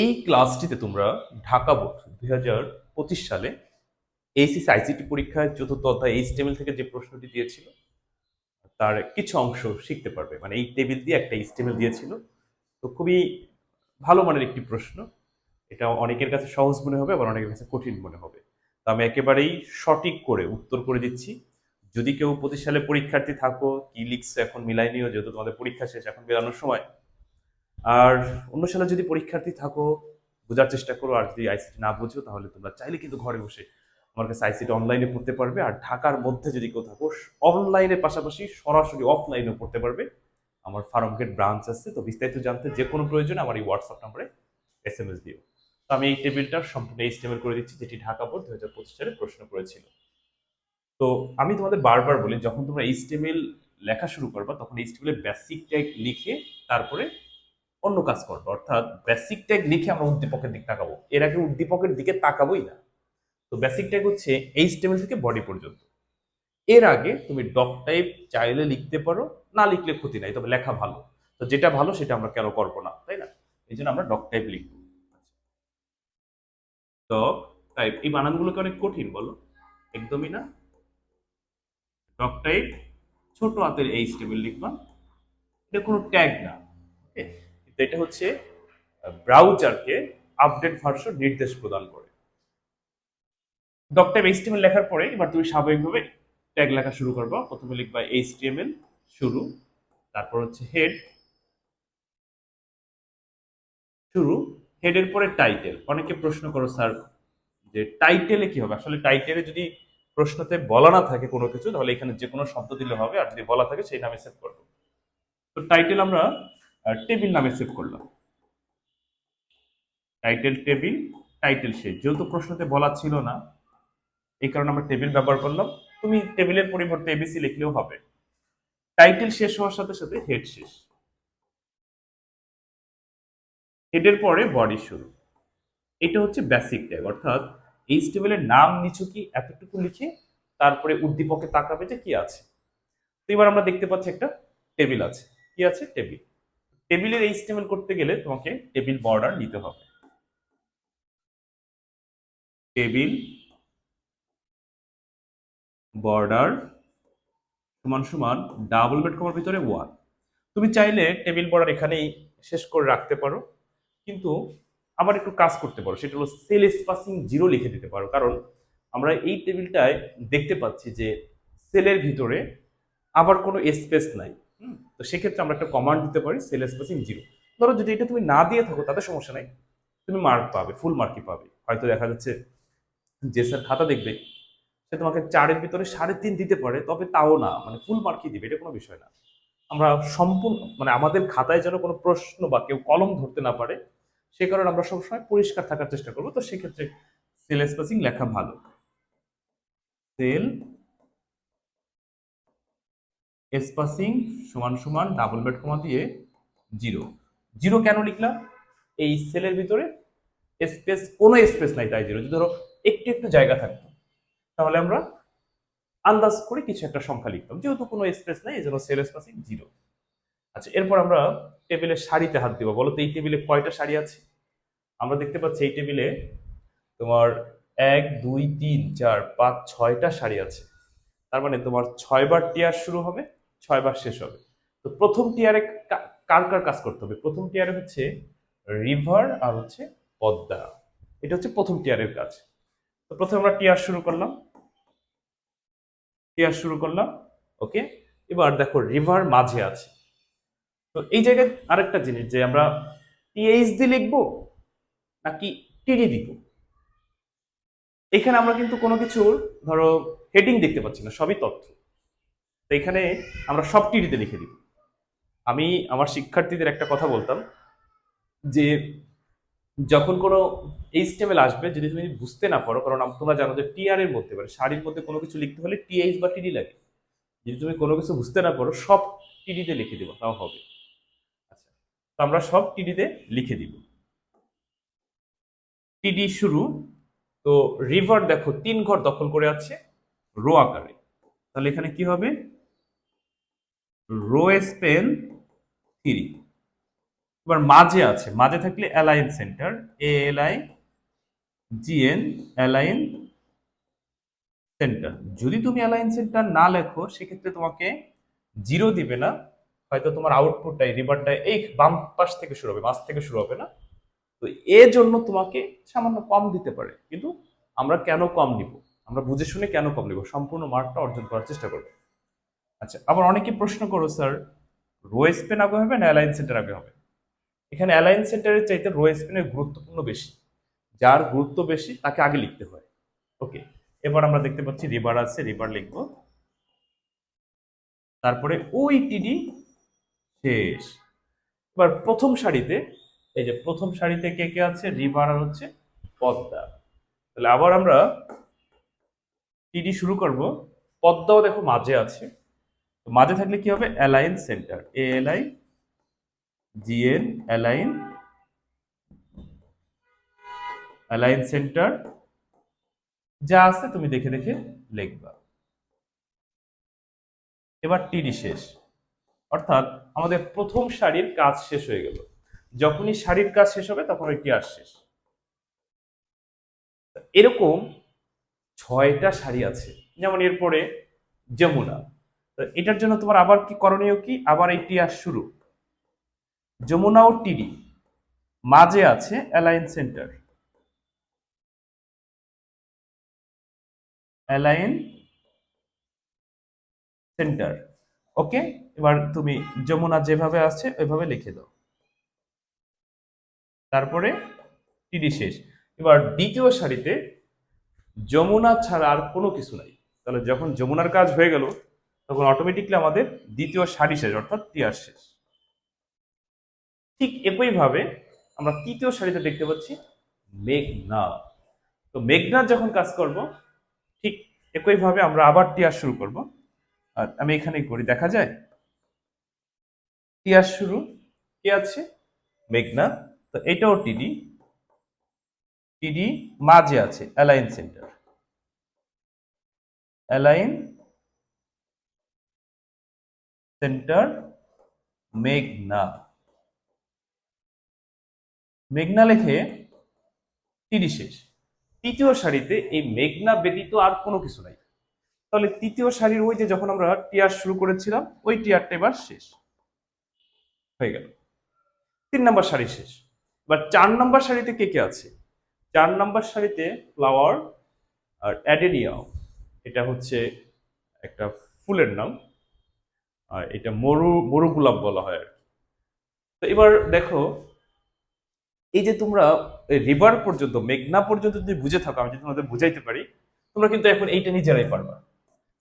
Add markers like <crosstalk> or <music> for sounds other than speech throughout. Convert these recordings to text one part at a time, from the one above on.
এই ক্লাসটিতে তোমরা ঢাকা বোর্ড দুই হাজার পঁচিশ সালে এইসিসি আইসিটি পরীক্ষায় চতুর্থ অধ্যায় এইচটিএমএল থেকে যে প্রশ্নটি দিয়েছিল, তার কিছু অংশ শিখতে পারবে। মানে এই টেবিল দিয়ে একটা এইচটিএমএল দিয়েছিল। তো খুবই ভালো মানের একটি প্রশ্ন। এটা অনেকের কাছে সহজ মনে হবে, আবার অনেকের কাছে কঠিন মনে হবে। তো আমি একেবারেই সঠিক করে উত্তর করে দিচ্ছি। যদি কেউ পঁচিশ সালে পরীক্ষার্থী থাকো, কি লিখছো এখন মিলাই নিও, যেহেতু তোমাদের পরীক্ষা শেষ, এখন বেরানোর সময়। আর অন্য সালে যদি পরীক্ষার্থী থাকো, বোঝার চেষ্টা করো, আর যদি আইসিটি না বুঝো তাহলে তোমরা চাইলে কিন্তু ঘরে বসে আমার কাছে আইসিটি অনলাইনে পড়তে পারবে। আর ঢাকার মধ্যে যদি কেউ থাকো অনলাইনের পাশাপাশি সরাসরি অফলাইনেও পড়তে পারবে। আমার ফার্মগেট ব্রাঞ্চ আছে, তো বিস্তারিত জানতে যে কোনো প্রয়োজনে, আমার এই হোয়াটসঅ্যাপ নাম্বারে এস এম এস দিও। তো আমি এই টেবিলটা সম্পূর্ণ এইচটিএমএল করে দিচ্ছি, যেটি ঢাকা বোর্ড দু হাজার পঁচিশ সালে প্রশ্ন করেছিল। তো আমি তোমাদের বারবার বলি, যখন তোমরা এইচটিএমএল লেখা শুরু করবা, তখন এইচটিএমএল বেসিক ট্যাগ লিখে তারপরে অন্য কাজ করব। অর্থাৎ বেসিক ট্যাগ লিখে আমরা উদ্দীপকের দিকে তাকাবো। এর আগে উদ্দীপকের দিকে তাকাবোই না। তো বেসিক ট্যাগ হচ্ছে এইচটিএমএল থেকে বডি পর্যন্ত। এর আগে তুমি ডক টাইপ চাইলে লিখতে পারো, না লিখলে ক্ষতি নাই, তবে লেখা ভালো। তো যেটা ভালো সেটা আমরা কেন করব না, তাই না? এই জন্য আমরা ডক টাইপ লিখব। ডক টাইপ এই বানানগুলোকে অনেক কঠিন বলো? একদমই না? ডক টাইপ ছোট হাতের এইচটিএমএল লিখবা। এটা কোনো ট্যাগ না ওকে কিন্তু এটা হচ্ছে ব্রাউজারকে আপডেট ভার্সন নির্দেশ প্রদান করে। ডকটাইপ এইচটিএমএল লেখার পরে এবার তুমি স্বাভাবিকভাবে ট্যাগ লেখা শুরু করবা। প্রথমে লিখবা এইচটিএমএল শুরু, তারপর হচ্ছে হেড শুরু হেডের পরে টাইটেল অনেকে প্রশ্ন করো, স্যার, যে টাইটেলে কি হবে? আসলে টাইটেলে যদি প্রশ্নতে বলা না থাকে কোনো কিছু, তাহলে এখানে যে কোনো শব্দ দিলে হবে, আর যদি বলা থাকে সেই নামে সেভ করব। তো টাইটেল আমরা টেবিল নামে সেভ করলাম। টাইটেল টেবিল টাইটেল শেষ। যেহেতু প্রশ্নতে বলা ছিল না, এই কারণে আমরা টেবিল ব্যবহার করলাম। তুমি টেবিলের পরিবর্তে এবিসি লিখলেও হবে। টাইটেল শেষ হওয়ার সাথে সাথে হেড শেষ। হেডের পরে বডি শুরু। এটা হচ্ছে বেসিক ট্যাগ অর্থাৎ এই টেবিলের নাম নিচু কি এতটুকু লিখে তারপরে উদ্দীপকে তাকাবে যে কি আছে। তো এবার আমরা দেখতে পাচ্ছি একটা টেবিল আছে। কি আছে? টেবিল টেবিলের এই স্টেমেল করতে গেলে তোমাকে টেবিল বর্ডার নিতে হবে। টেবিল বর্ডার সমান সমান ডাবল বেড কমার ভিতরে ওয়ান। তুমি চাইলে টেবিল বর্ডার এখানেই শেষ করে রাখতে পারো, কিন্তু আবার একটু কাজ করতে পারো। সেটা হলো সেল স্পাসিং জিরো লিখে দিতে পারো, কারণ আমরা এই টেবিলটায় দেখতে পাচ্ছি যে সেলের ভিতরে আবার কোনো স্পেস নাই। তো সেক্ষেত্রে আমরা একটা কমান্ড দিতে পারি সেল স্পেসিং জিরো ধরো যদি এটা তুমি না দিয়ে থাকো, তাতে সমস্যা নাই। তুমি মার্ক পাবে ফুল মার্কই পাবে। হয়তো দেখা যাচ্ছে যে স্যার খাতা দেখবে, সে তোমাকে চারের ভিতরে সাড়ে তিন দিতে পারে, তবে তাও না মানে ফুল মার্কই দিবে, এটা কোনো বিষয় না। আমরা সম্পূর্ণ মানে আমাদের খাতায় যেন কোনো প্রশ্ন বা কেউ কলম ধরতে না পারে, সে কারণে আমরা সবসময় পরিষ্কার থাকার চেষ্টা করব। তো সেক্ষেত্রে সেল স্পেসিং লেখা ভালো। সেল স্পাসিং সমান সমান ডাবল বেড কমা দিয়ে জিরো জিরো কেন লিখলাম এই সেলের ভিতরে স্পেস কোনো স্পেস নাই, তাই জিরো যদি ধরো একটু একটু জায়গা থাকতো, তাহলে আমরা আন্দাজ করে কিছু একটা সংখ্যা লিখতাম। যেহেতু কোনো স্পেস নাই, এই জন্য সেল স্পাসিং জিরো আচ্ছা এরপর আমরা টেবিলের শাড়িতে হাত দিব। বলো তো, এই টেবিলে কয়টা শাড়ি আছে? আমরা দেখতে পাচ্ছি এই টেবিলে তোমার এক, দুই, তিন, চার, পাঁচ, ছয়টা শাড়ি আছে। তার মানে তোমার ছয়বার টিয়ার শুরু হবে ছয়বার শেষ হবে। তো প্রথম টিয়ারে কার কার কাজ করতে হবে? প্রথম টিয়ারে হচ্ছে রিভার আর হচ্ছে পদ্মা। এটা হচ্ছে প্রথম টিয়ারের কাজ। তো প্রথমে আমরা টিয়ার শুরু করলাম। টিয়ার শুরু করলাম। ওকে এবার দেখো রিভার মাঝে আছে। তো এই জায়গায় আরেকটা জিনিস যে আমরা টিএইচ দিয়ে লিখব নাকি টিডি দিব এখানে আমরা কিন্তু কোনো কিছুর, ধরো হেডিং দেখতে পাচ্ছি না, সবই তথ্য। তো এখানে আমরা সব টিডিতে লিখে দিব আমি আমার শিক্ষার্থীদের একটা কথা বলতাম যে যখন কোনো এইচটিএমএল আসবে, যদি তুমি বুঝতে না পারো, কারণ তোমরা জানো যে টিআর এর মধ্যে মানে শাড়ির মধ্যে কোনো কিছু লিখতে হলে টিএইচ বা টিডি লাগে। যদি তুমি কোনো কিছু বুঝতে না পারো, সব টিডিতে লিখে দিবো, তাও হবে। আচ্ছা তো আমরা সব টিডিতে লিখে দিব। টিডি শুরু, তো রিভার দেখো, তিন ঘর দখল করে আছে, রো আকারে। তাহলে এখানে কি হবে? Rowspan three. এবার মাঝে আছে, মাঝে থাকলে align center, A L I G N align center. যদি তুমি অ্যালাইন সেন্টার না লেখো, সেক্ষেত্রে তোমাকে জিরো দিবে না, হয়তো তোমার আউটপুটটাই রিভারটাই এই বাম পাশ থেকে শুরু হবে, মাঝ থেকে শুরু হবে না। তো এর জন্য তোমাকে সামান্য কম দিতে পারে, কিন্তু আমরা কেন কম নিব? আমরা বুঝে শুনে কেন কম নিব? সম্পূর্ণ মার্কটা অর্জন করার চেষ্টা করব। আচ্ছা আবার অনেকে প্রশ্ন করো, স্যার, রো স্পেন আগে হবে না অ্যালায়েন্স সেন্টার আগে হবে? এখানে অ্যালায়েন্স সেন্টারের চাইতে রো স্পেনের গুরুত্বপূর্ণ বেশি। যার গুরুত্ব বেশি, তাকে আগে লিখতে হয়। ওকে, এবার আমরা দেখতে পাচ্ছি রিভার আছে, রিভার লিখব। তারপরে ওই টিডি শেষ। এবার প্রথম সারিতে, এই যে প্রথম সারিতে কে কে আছে? রিভার আর হচ্ছে পদ্মা। তাহলে আবার আমরা টিডি শুরু করব। পদ্মাও দেখো মাঝে আছে। মাঝে থাকলে কি হবে? Align center A L I G N align align center যা আছে তুমি দেখে দেখে লিখবা। এবার টিডি শেষ। অর্থাৎ আমাদের প্রথম সারির কাজ শেষ হয়ে গেল। যখনই সারির কাজ শেষ হবে তখন ওই টিয়ার শেষ। এরকম ছয়টা শাড়ি আছে। যেমন এরপরে যমুনা। তো এটার জন্য তোমার আবার কি করণীয় কি? আবার এই টিয়ার শুরু। যমুনা ও টিডি। মাঝে আছে alliance center. Align center. Okay? এবার তুমি যমুনা যেভাবে আছে, ওইভাবে লিখে দাও। তারপরে টিডি শেষ। এবার দ্বিতীয় সারিতে যমুনা ছাড়া আর কোনো কিছু নাই। তাহলে যখন যমুনার কাজ হয়ে গেল তখন অটোমেটিকলি আমাদের দ্বিতীয় সারি শেষ, অর্থাৎ টিয়ার শেষ। ঠিক একইভাবে আমরা তৃতীয় সারিতে দেখতে পাচ্ছি মেঘনা। তো মেঘনাথ যখন কাজ করব, ঠিক একইভাবে আমরা আবার টিয়ার শুরু করব। আর আমি এখানে করি, দেখা যায়? টিয়ার শুরু, কি আছে? মেঘনা। তো এটাও টিডি টিডি মাঝে আছে অ্যালাইন সেন্টার অ্যালাইন সেন্টার মেঘনা। মেঘনা লেখে টিডি শেষ তৃতীয় সারিতে এই মেঘনা ব্যতীত আর কোনো কিছু নাই। তাহলে তৃতীয় সারির ওই যে যখন আমরা টিয়ার শুরু করেছিলাম, ওই টিয়ারটা এবার শেষ। হয়ে গেল। তিন নম্বর সারি শেষ। এবার চার নম্বর সারিতে কে কে আছে? চার নম্বর সারিতে ফ্লাওয়ার আর অ্যাডেনিয়াম। এটা হচ্ছে একটা ফুলের নাম। আর এটা মরু মরু গোলাপ বলা হয় তো এবার দেখো, এই যে তোমরা রিভার পর্যন্ত, মেঘনা পর্যন্ত যদি বুঝে থাকো, আমি যদি তোমাদের বুঝাইতে পারি, তোমরা কিন্তু এখন এইটা নিজেরাই পারবা।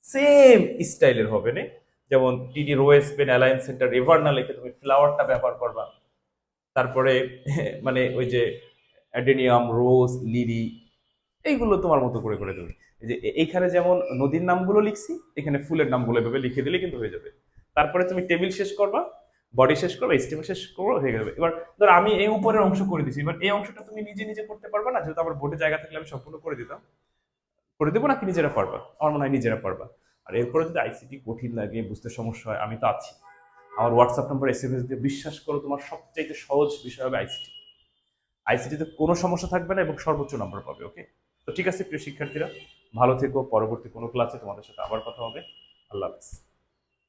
সেম স্টাইলের হবে, না? যেমন TD rowspan alliance center river না লিখে তুমি ফ্লাওয়ারটা ব্যবহার করবা। তারপরে <laughs> মানে ওই যে অ্যাডেনিয়াম রোজ লিলি এইগুলো তোমার মতো করে করে দেবে। যে এইখানে যেমন নদীর নামগুলো লিখছি, এখানে ফুলের নামগুলো এভাবে লিখে দিলে কিন্তু হয়ে যাবে। তারপরে তুমি টেবিল শেষ করবা বডি শেষ করবে স্টেম শেষ করব, হয়ে যাবে এবার ধর আমি এই উপরের অংশ করে দিছি, এবার এই অংশটা তুমি নিজে নিজে করতে পারবা না? যেহেতু আমার বোর্ডে জায়গা থাকলে আমি সম্পূর্ণ করে দিতাম। করে দেবো নাকি নিজেরা পারবা আমার মনে হয় নিজেরা পারবা আর এরপরে যদি আইসিটি কঠিন লাগে, বুঝতে সমস্যা হয়, আমি তো আছি। আমার WhatsApp number S M S দিয়ে বিশ্বাস করো, তোমার সবচাইতে সহজ বিষয় হবে আইসিটি আইসিটিতে কোনো সমস্যা থাকবে না এবং সর্বোচ্চ নাম্বার পাবে ওকে তো ঠিক আছে, প্রিয় শিক্ষার্থীরা, ভালো থেকো, পরবর্তী কোনো ক্লাসে তোমাদের সাথে আবার কথা হবে। আল্লাহ হাফিজ।